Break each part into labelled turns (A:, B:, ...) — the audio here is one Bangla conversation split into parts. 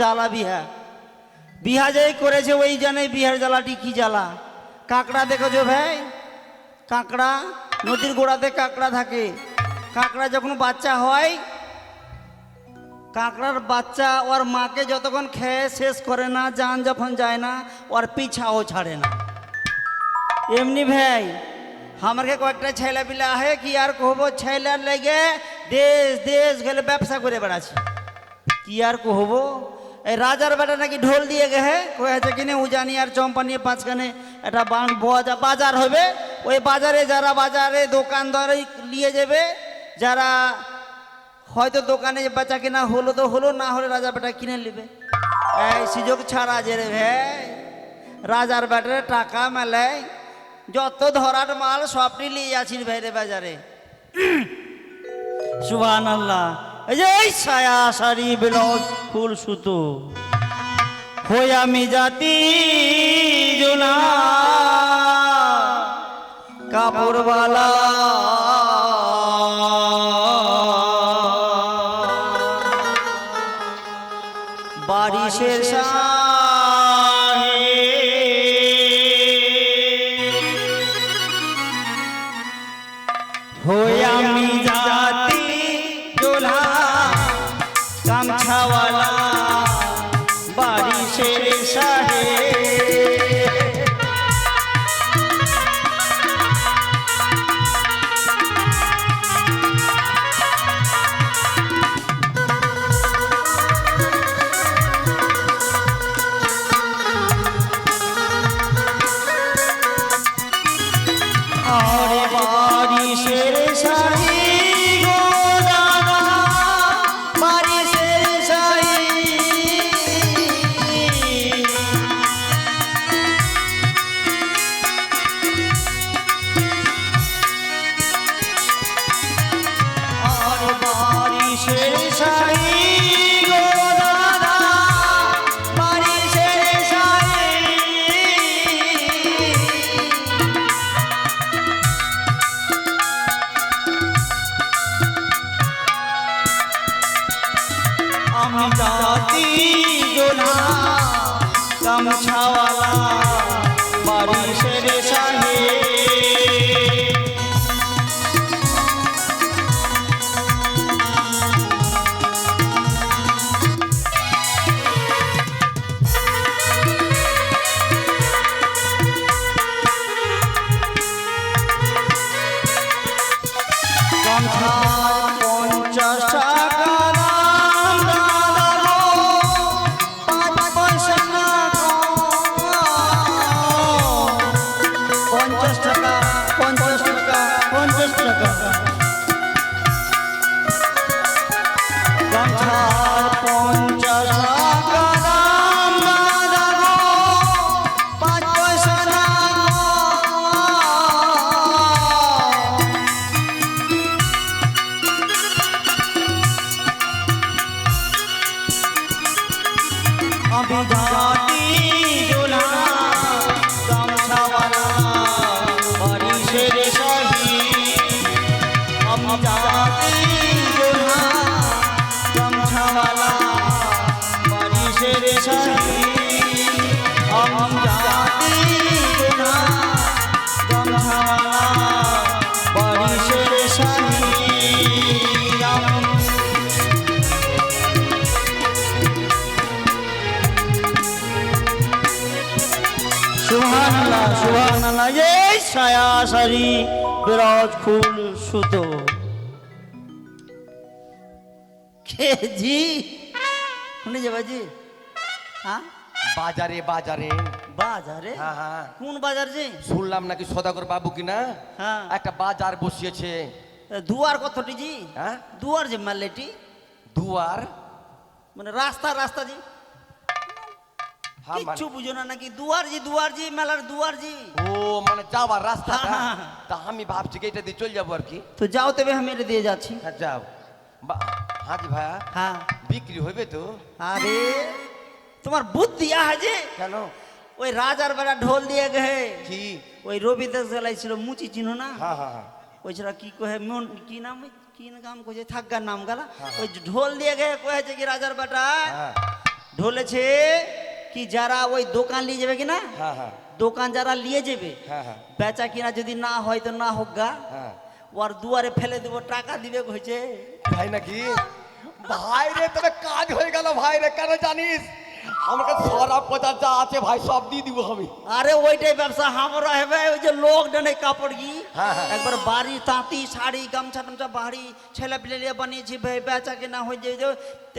A: জ্বালা বিহা। বিহা যেই করেছে, ওই জানে বিহার জ্বালাটি কি জ্বালা। কাঁকড়া দেখেছ ভাই? কাঁকড়া, নদীর গোড়াতে কাঁকড়া থাকে। কাঁকড়া যখন বাচ্চা হয়, কাঁকড়ার বাচ্চা ওর মাকে যতক্ষণ খেয়ে শেষ করে না, যান যখন যায় না, ওর পিছাও ছাড়ে না। এমনি ভাই আমাকে কয়েকটা ছেলা পিলা আহে, কি আর কহবো? ছেলার লেগে দেশ দেশ গেলে ব্যবসা করে বেড়াচ্ছে। কি আর কহবো? এই রাজার বেটা নাকি ঢোল দিয়ে গেহে কয়েছে কিনে উজানি আর চম্পানি পাঁচখানে একটা বাজার হবে। ওই বাজারে যারা বাজারে দোকানদারে নিয়ে যাবে, যারা হয়তো দোকানে বেচা কিনা হলো তো হলো, না হলে রাজার বেটা কিনে নেবে। এই সুযোগ ছাড়া যে রে ভাই, রাজার বেটারে টাকা মেলে যত ধরার মাল সবটি নিয়ে যাচ্ছি ভাই রে বাজারে। সুবহান আল্লাহ এই ছায়া শাড়ি ব্লাউজ ফুল সুতো। হই আমি জাতি জোনা? বারিশের বারিশের শাহে আরে জাতি জোনা গামছাওয়ালা বাড়ি সেরে গামছার ছায়া শাড়ি বিরাজ ফুল সুতো। কেজি শুনে যাবে জি হ্যাঁ?
B: বাজারে বাজারে।
A: বাজারে?
B: হ্যাঁ হ্যাঁ।
A: কোন বাজার জি?
B: শুনলাম নাকি সদাগর বাবু কিনা?
A: হ্যাঁ।
B: একটা বাজার বসিয়েছে।
A: দুয়ার কতটি জি?
B: হ্যাঁ?
A: দুয়ার যে মালেটি
B: দুয়ার?
A: মানে রাস্তা রাস্তা জি? কিচ্ছু বুঝো না নাকি? দুয়ার জি দুয়ার জি মেলার দুয়ার জি
B: ও মানে যাওয়ার রাস্তা
A: হ্যাঁ, হ্যাঁ, হ্যাঁ।
B: তা আমি ভাবছি কি এটা দিয়ে চলে যাব আর কি?
A: তো যাও তবে আমি এটা দিয়ে যাচ্ছি।
B: হ্যাঁ যাও। হ্যাঁ জি ভাইয়া।
A: হ্যাঁ।
B: বিক্রি হবে তো?
A: আরে তোমার বুদ্ধি যে।
B: কেন?
A: ওই রাজার বেড়া ঢোল দিয়ে গে
B: কি?
A: ওই রবি দাস গেলাইছিল মুচি চিনো না?
B: হ্যাঁ হ্যাঁ হ্যাঁ।
A: ওই ছাড়া কি কহে মন কি নাম কি নাম কইছে? থাকগার নাম গালা। ওই ঢোল দিয়ে গে কয়েছে কি রাজার বেটা।
B: হ্যাঁ।
A: ঢলেছে কি যারা ওই দোকান নিয়ে যাবে কিনা?
B: হ্যাঁ হ্যাঁ।
A: দোকান যারা নিয়ে যাবে
B: হ্যাঁ হ্যাঁ।
A: বেচা কিনা যদি না হয় তো না হোক গা।
B: হ্যাঁ।
A: ওর দুয়ারে ফেলে দেবো টাকা দিবে হয়েছে
B: ভাই নাকি? ভাই রে তবে কাজ হয়ে গেল ভাই রে কেন জানিস? আমার কাছে সরা পচা যা আছে ভাই সব দিয়ে দিব আমি।
A: আরে ওইটাই ব্যবসা। আমরা হবে ওই যে লোক ডানে কাপড় কি?
B: হ্যাঁ, হ্যাঁ।
A: একবার বাড়ি তাঁতি শাড়ি গামছা টামছা বাড়ি ছেলে পিলে নিয়ে বানিয়েছি ভাই বেচা কিনা হয়ে তো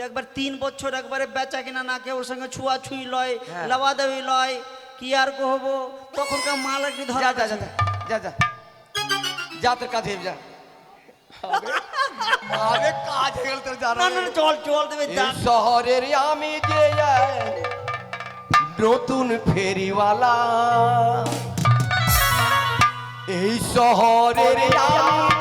A: একবার তিন বছর একবারে বেচা কিনা না কেউ সঙ্গে ছুয়া ছুঁই লয়
B: হ্যাঁ।
A: লাওয়া দেওয়ি লয় কি আর কহবো? তখনকার মাল একটু
B: যা
A: ধরা
B: যা যা যা, যা যা। যা তোর কাজ যা। আরে, আরে কাজ গেল তোর জানা
A: না। না চল চল
B: এই
A: যা
B: শহরের আমি যে নতুন ফেরিওয়ালা। এই শহরের আমি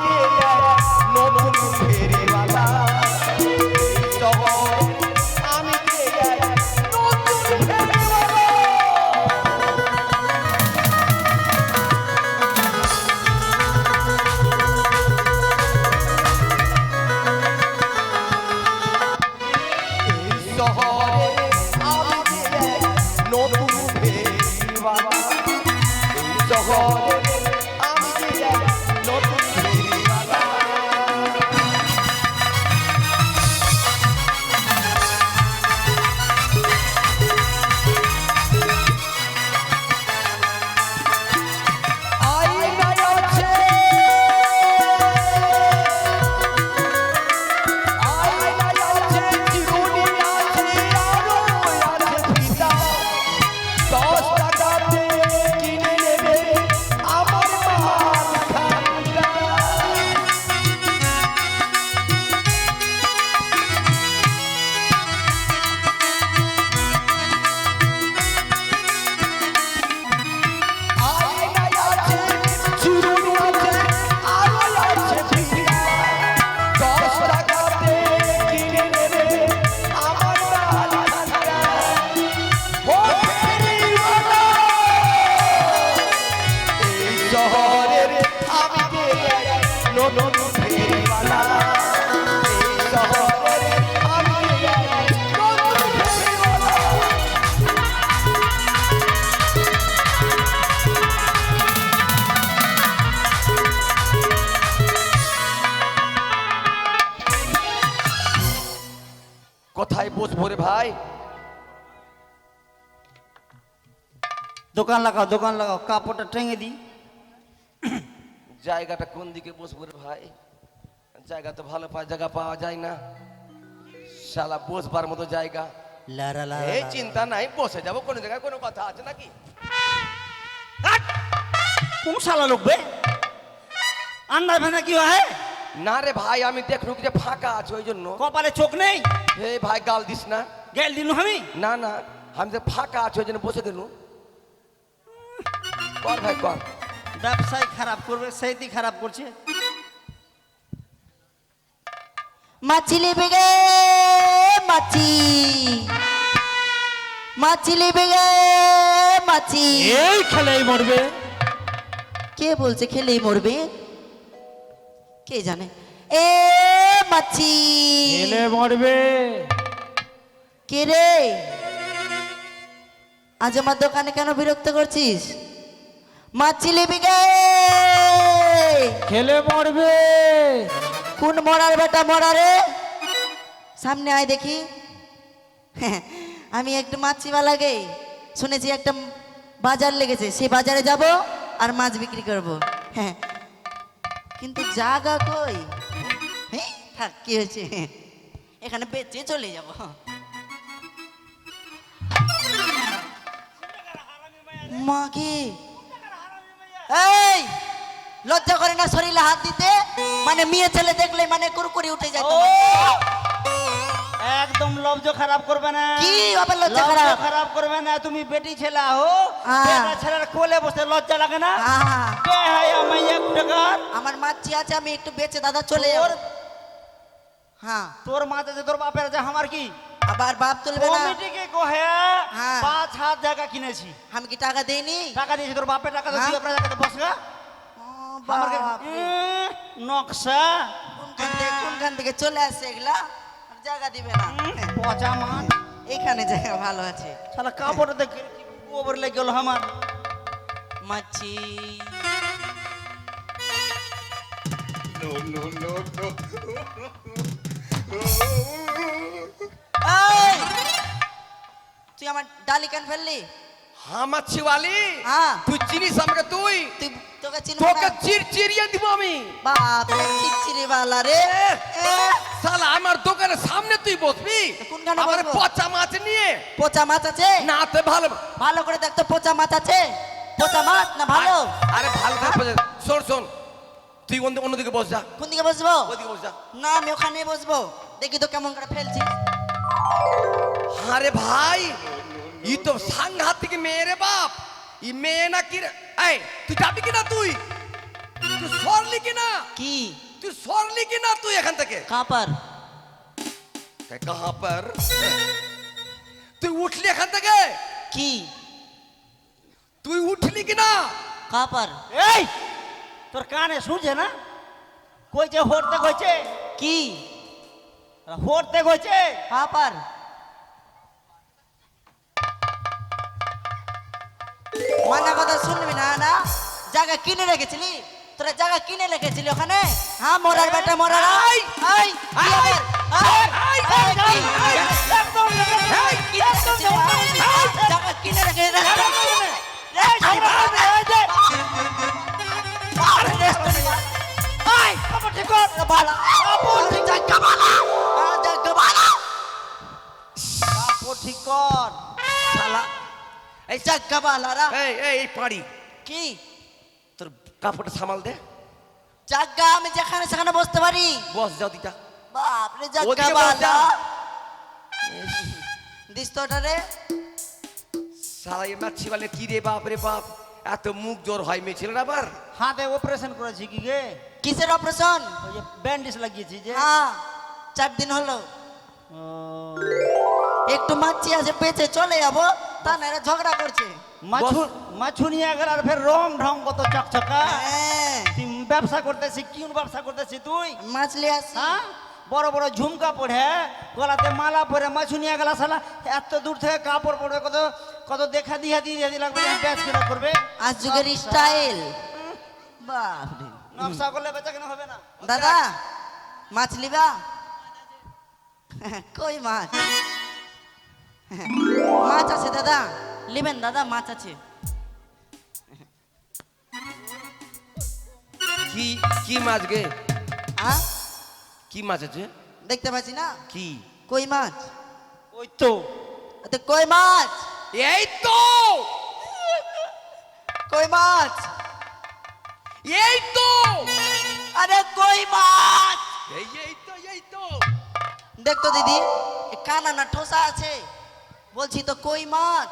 A: দোকান লাগাও দোকান লাগাও কাপড়টা টেঙে দিই।
B: জায়গাটা কোন দিকে বসবো রে ভাই? জায়গা তো ভালো জায়গা পাওয়া যায় না। শালা বসবার মতো জায়গা।
A: লারা লারা
B: এই চিন্তা নাই বসে যাব কোনো জায়গায় কোনো কথা আছে নাকি?
A: কোন শালা লোক বে? আন্দাজ ভাঙা কি হয়?
B: না রে ভাই আমি দেখলুক যে ফাঁকা আছে ওই জন্য।
A: কপালে চোখ নেই?
B: হে ভাই গাল দিস না।
A: গেল দিন আমি?
B: না না আমি যে ফাঁকা আছে ওই জন্য বসে দিলু কর ভাই কর।
A: ব্যবসায় খারাপ করবে সেইটি খারাপ করছে।
C: মাছি লেবে গে মাছি। মাছি লেবে গে মাছি।
A: এই খেলেই মরবে।
C: কে বলছে খেলেই মরবে? কে জানে? এ মাছি।
A: খেলে মরবে।
C: কে রে? আজ আমার দোকানে কেন বিরক্ত করছিস?
A: খেলে মরবে।
C: কোন মরার বেটা মরা রে সামনে আয় দেখি। আমি একটু মাছিওয়ালা গে শুনেছি একটা বাজার লেগেছে সেই বাজারে যাব আর মাছ বিক্রি করব। হ্যাঁ কিন্তু জাগা কই? হ্যাঁ থাক কি হয়েছে? এখানে বেঁচে চলে যাব। মাগে এই লজ্জা করে না শরীরে হাত দিতে? মানে মেয়ে ছেলে দেখলে মানে কুরকুরি উঠে যায়
A: একদম লব্জ খারাপ করবে না।
C: কি আবার লজ্জা খারাপ?
A: খারাপ করবে না তুমি বেটি ছেলে হো। বেটা ছেলের কোলে বসে লজ্জা লাগে না? কে হয় আমি এক টাকার
C: আমার মাছি আছে আমি একটু বেঁচে দাদা চলে যাব। হ্যাঁ।
A: তোর মাতে যে তোর বাপের আছে আমার কি?
C: আবার বাপ তুলবে না।
A: কমিটিকে কহে
C: হ্যাঁ।
A: পাঁচ হাত জায়গা কিনেছি।
C: আমি কি টাকা দেইনি?
A: টাকা দিয়েছি তোর বাপের টাকা তো
C: হ্যাঁ।
A: তুই আপনার টাকা বসগা
C: বাপ রে।
A: উম, নকশা।
C: কোনখান থেকে কোনখান থেকে চলে আসছে এগুলা? আর জায়গা দিবে না।
A: পচা মাছ
C: এখানে জায়গা ভালো আছে।
A: শালা কাপড় দেখে গোবর লেগে গেল আমার।
C: মাছি।
B: No, no, no, no.
C: তুই আমার ডালি কেন ফেললি?
B: আমার ছিওয়ালি
C: হ্যাঁ।
B: তুই চিনিস আমাকে তুই?
C: তোকে চিনবো
B: তোকে চির চিরিয়ে দিব আমি।
C: বাপ চিচিরি বালা রে।
B: শালা আমার দোকানের সামনে তুই বসবি?
C: কোনখানে
B: আমার পচা মাছ নিয়ে।
C: পচা মাছ আছে?
B: না তে ভালো
C: ভালো করে দেখ তো পচা মাছ আছে? পচা মাছ না ভালো?
B: আরে ভালো করে পচা- শোন শোন। তুই অন্য অন্যদিকে বস যা।
C: কোন দিকে বসবো?
B: ওদিকে বস যা।
C: না আমি ওখানে বসবো। দেখি তো কেমন করে ফেলছি
B: আরে ভাই ই তো সাংঘাতিক মেয়ে রে বাপ। ই মেয়ে না কি রে এই তুই যাবি কি না তুই? তুই সরলি কি না
C: কি?
B: তুই সরলি কি না তুই এখান থেকে?
C: কাপার।
B: কাহা পর তুই উঠলি এখান থেকে?
C: কি?
B: তুই উঠলি কি না
C: কাপার।
A: এই তোর কানে শুনছে না? কইছে হরতে কইছে।
C: কি?
A: কইছে
C: কাপার মানা কথা শুনবি না না জায়গা কিনে রেখেছিলি তোরা জায়গা কিনে রেখেছিলি ওখানে হ্যাঁ মরার বেটা মরার!
B: এই,
C: কি?
A: একদম
C: কিনে রেখেছিলি? জায়গা কিনে রেখে
A: ঠিক কর।
B: শালা এই
C: জাগা বালারা
B: এই এই এই পাড়ি।
C: কি?
B: তোর কাপড়টা সামাল দে।
C: জাগা আমি যেখানে সেখানে বসতে পারি।
B: বস যাও দিটা
C: বাপ রে জাগা
B: ওদিকে
C: বালা।
B: যা।
C: দিস তো রে।
B: শালা এ মাছি বলে কি রে বাপ রে বাপ। এত মুখ জোর হয় মেয়ে ছেলের আবার।
A: হাতে অপারেশন করেছি কি গে?
C: কিসের অপারেশন
A: ওই যে ব্যান্ডেজ লাগিয়েছি যে।
C: হ্যাঁ চার দিন হলো।
A: ও,
C: একটু মাছি আছে পেছে চলে যাব। তা না ঝগড়া করছে।
A: মাছু মাছু আর ফের রং ঢং কত চকচকা।
C: হ্যাঁ।
A: তুই ব্যবসা করতেছি কিউন ব্যবসা করতেছি তুই?
C: আসি।
A: হ্যাঁ? বড় বড় ঝুমকা পড়ে গলাতে মালা পরে মাছু নিয়ে গেলা শালা এত দূর থেকে কাপড় পরে কত কত দেখা দিয়া দিয়ে দিয়ে লাগবে ব্যাচ কিনা করবে।
C: আজ যুগের স্টাইল বাপ রে।
A: নকশা করলে বেচা কেনা হবে না।
C: দাদা মাছ লিবা? কই মাছ? মাছ আছে দাদা। নেবেন দাদা মাছ আছে।
B: কি কি মাছ গে?
C: হ্যাঁ
B: কি মাছ আছে?
C: দেখতে পাচ্ছি না?
B: কি?
C: কই মাছ?
A: ওই তো।
C: তো কই মাছ?
B: এই তো!
C: কই মাছ?
B: এই তো!
C: আরে কই মাছ?
B: এই এই তো এই তো।
C: দেখতো দিদি কানা না ঠোসা আছে। বলছি তো কই মাছ?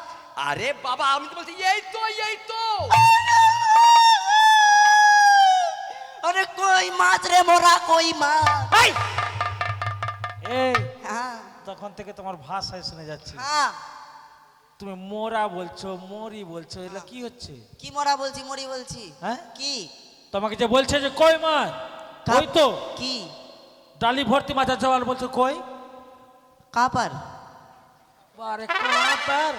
B: আরে বাবা আমি তো বলছি এই তো এই তো।
C: আরে কই মাছ রে মোরা কই মাছ?
A: এই!
C: হ্যাঁ।
D: তখন থেকে তোমার ভাষায় শুনে যাচ্ছে।
C: হ্যাঁ।
D: তুমি মোরা বলছো মরি বলছো এগুলো কি হচ্ছে?
C: কি মরা বলছি মরি বলছি?
D: হ্যাঁ?
C: কি?
D: তোমাকে যে বলছে যে কই মাছ কই তো।
C: কি?
D: ডালি ভর্তি মাছ আছে বলছো কই?
C: কাপার।
D: বারে কাপার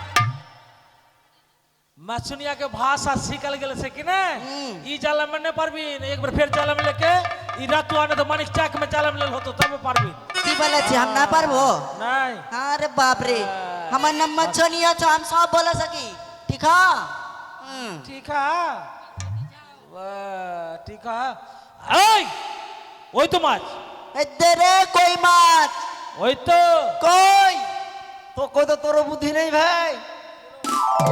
D: মাছুনিয়াকে ভাষা শিখাল গেলে সে কিনে
C: হুম।
D: ই জালা में नहीं পারবি एक बार फिर জালা में लेके ই রাতু আনে তো মানিক চাক में জালা में ले হতো তবে পারবি
C: কি বলেছি हम না পারবো
D: নাই
C: अरे बाप रे हमार नंबर छोनिया छो हम सब बोल सकी ठीक है हम्म,
D: ঠিক আছে বাহ, ঠিক আছে এই ওই তো মাছ
C: ए रे कोई माच
D: ওই তো
C: कोई
A: তোকে তো তোর বুদ্ধি নেই ভাই?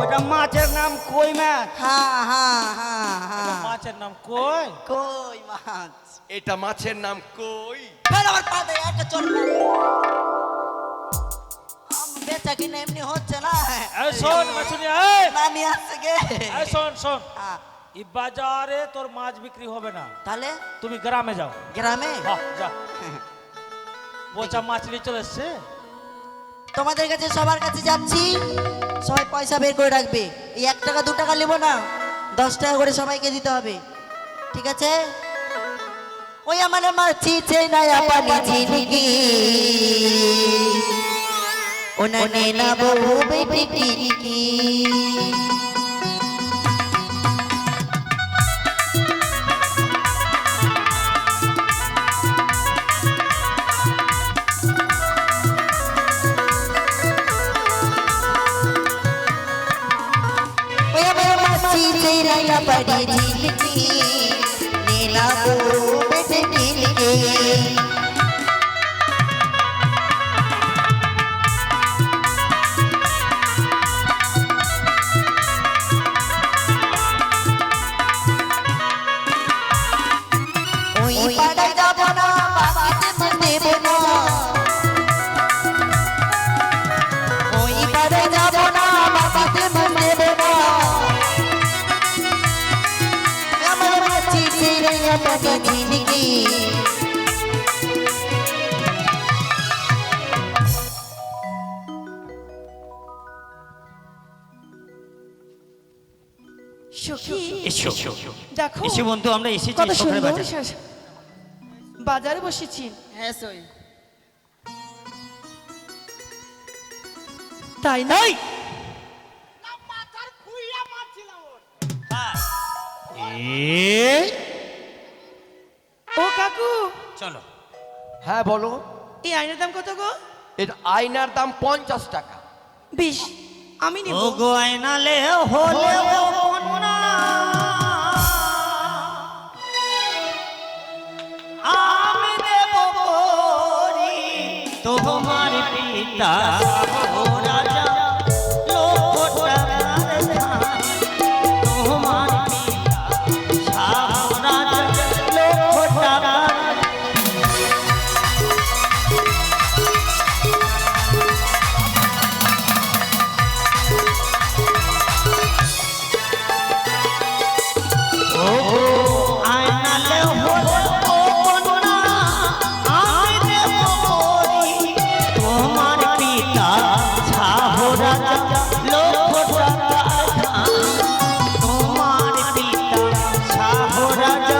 A: ওটা মাছের নাম কই মাছ?
C: হ্যাঁ হ্যাঁ হ্যাঁ, হ্যাঁ।
D: মাছের নাম কই?
C: কই মাছ?
B: এটা মাছের নাম কই?
C: ফের আমার পা দে একটা চল কিনে এমনি হচ্ছে না।
D: শোন মাছুনি
C: নামি আসছে
D: শোন শোন।
C: হ্যাঁ।
D: এই বাজারে তোর মাছ বিক্রি হবে না।
C: তাহলে?
D: তুমি গ্রামে যাও।
C: গ্রামে?
D: যা। বোচা মাছ নিয়ে চলে এসছে?
C: তোমাদের কাছে সবার কাছে যাচ্ছি। সবাই পয়সা বের করে রাখবে। এই এক টাকা, দু টাকা নেব না। দশ টাকা করে সবাইকে দিতে হবে। ঠিক আছে? ওই আমার আমার ছে নয়া পানি জিনগি ওনা নেনা বহু বেটি मेरा बड़ी झील की नीला को। बैठने
E: রে
F: এসো।
E: দেখো
F: বাজারে।
E: বসেছি।
F: হ্যাঁ সই।
E: তাই নাই মাথার খুইয়া মারছিলাম ও কাকু।
F: চলো।
B: হ্যাঁ বলো।
E: এই আয়নার দাম কত গো?
B: এর আয়নার দাম পঞ্চাশ টাকা।
E: বিশ আমি নেব।
F: গো আয়না লে হলে আমি দেব বরি তোমার পিতা
E: राजा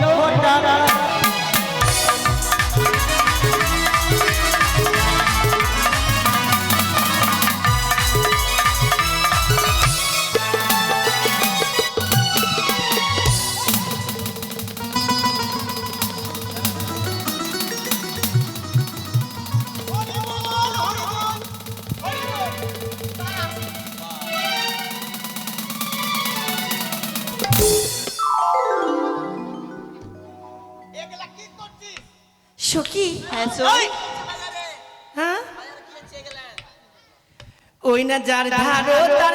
E: लोग যার
G: ধারতা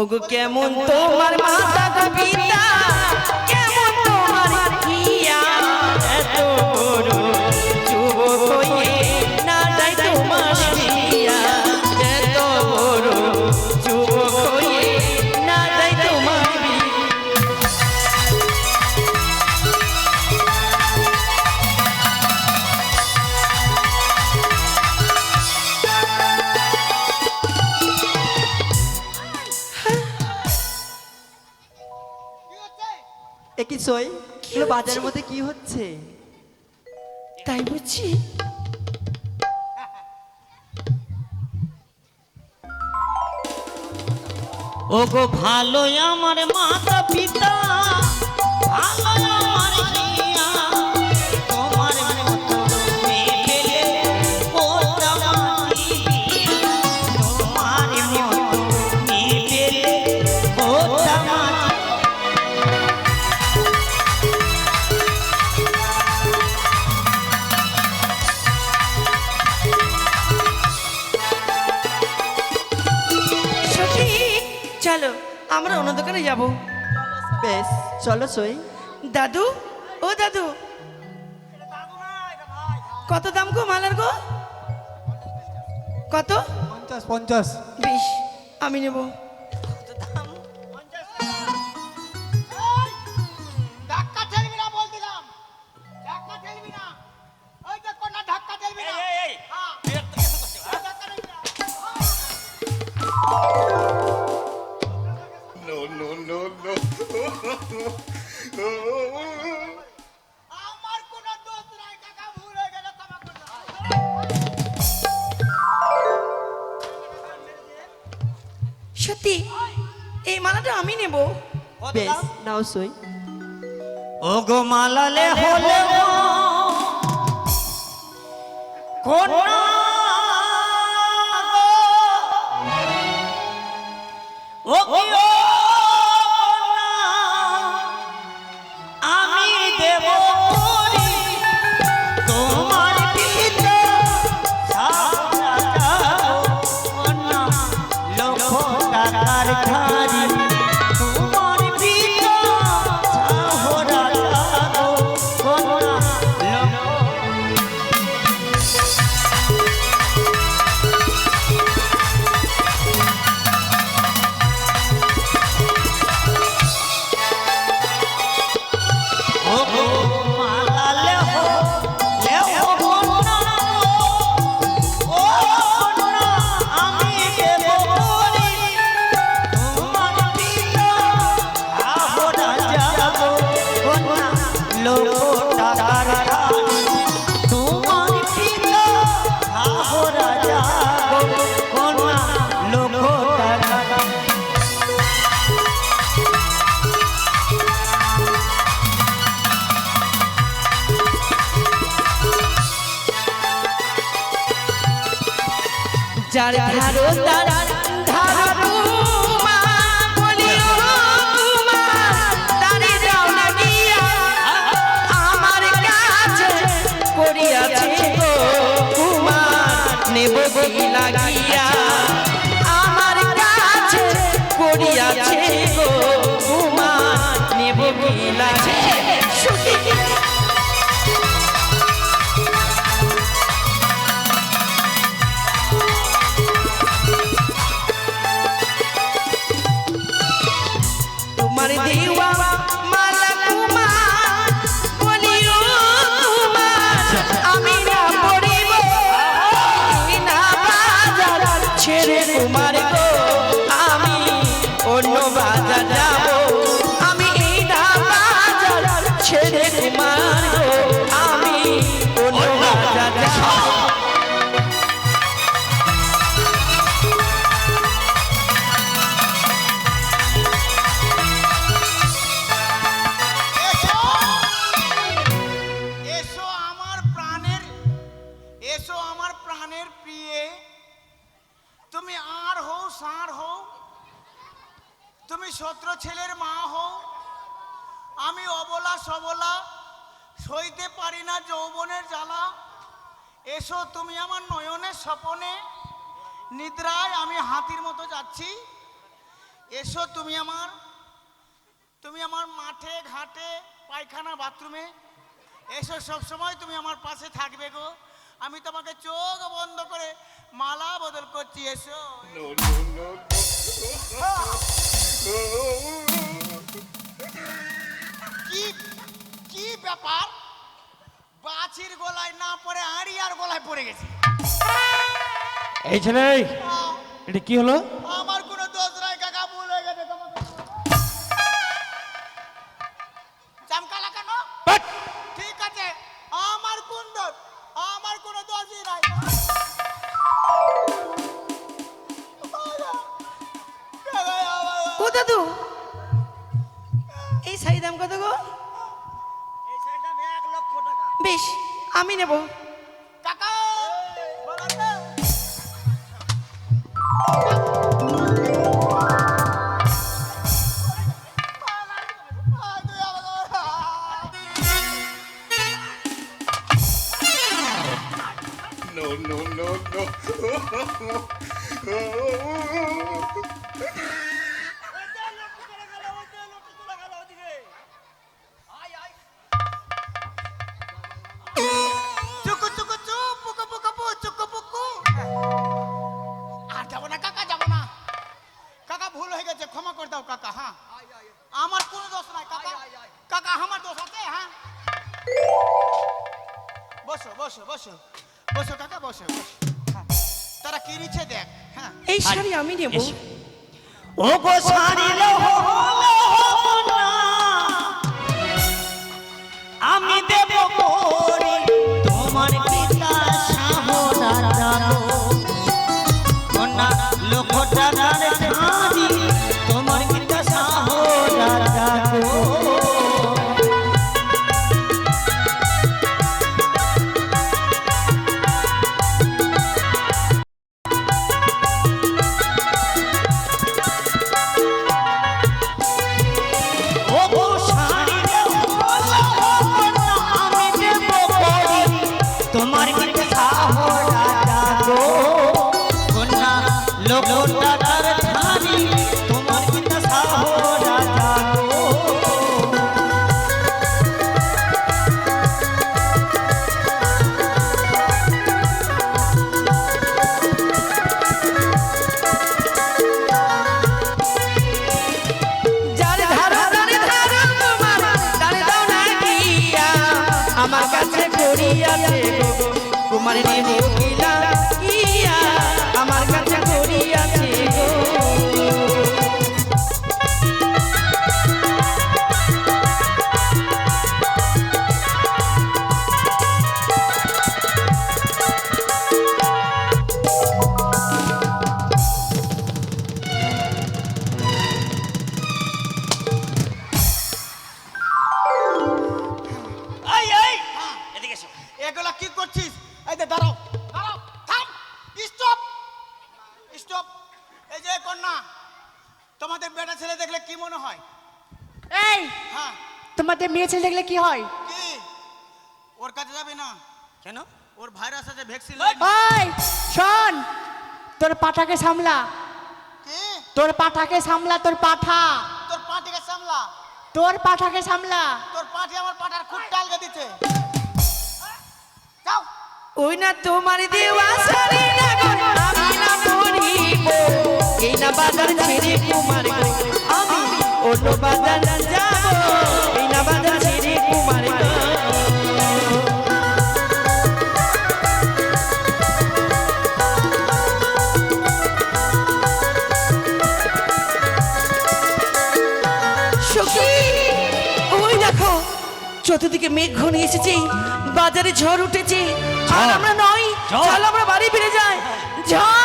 E: ওগো কেমন তোমার মাতা পিতা
F: বাজার মধ্যে কি হচ্ছে?
E: তাই বুঝছি
F: ওগো ভালোই আমার মাতা পিতা ভালো
E: চলো
F: সই।
E: দাদু ও দাদু। কত দাম গো মালার গো? কত?
D: পঞ্চাশ পঞ্চাশ।
E: বিশ আমি নেব।
F: সই ও গো মালালে হলে
G: কোন যাচ্ছি এসো তুমি আমার তুমি আমার মাঠে ঘাটে পায়খানা বাথরুমে। এসো সবসময় তুমি আমার পাশে থাকবে গো। আমি তোমাকে চোখ বন্ধ করে মালা বদল করছি এসো। কি কি ব্যাপার? বাছির গলায় না পড়ে আড়িয়ার গলায় পড়ে গেছে।
D: এই ছেলে এটা কি হলো?
G: শাড়ি আমি নেব।
F: ও গো সারিলে
E: ছেলে দেখলে কি হয়?
H: কি?
E: ওর কাছে যাবি না?
F: কেন?
E: ওর ভাইরাস আছে ভ্যাকসিন
H: ওই শোন তোর পাঠাকে সামলা।
E: কি?
H: তোর পাঠাকে সামলা তোর পাঠা।
E: তোর পাটিকে সামলা।
H: তোর পাঠাকে সামলা।
E: তোর পাটি আমার পাটার খুব টালকে দিচ্ছে যাও।
G: ওই না তোমার দেওয়া শাড়ি না গো আমি না পরিব এই না বাজার ছেড়ে কুমার গো। আমি অন্য বাজার যাব। চতুর্দিকে মেঘ ঘনিয়ে এসেছে বাজারে ঝড় উঠেছে। আর আমরা নই চল আমরা বাড়ি ফিরে যাই। ঝড়।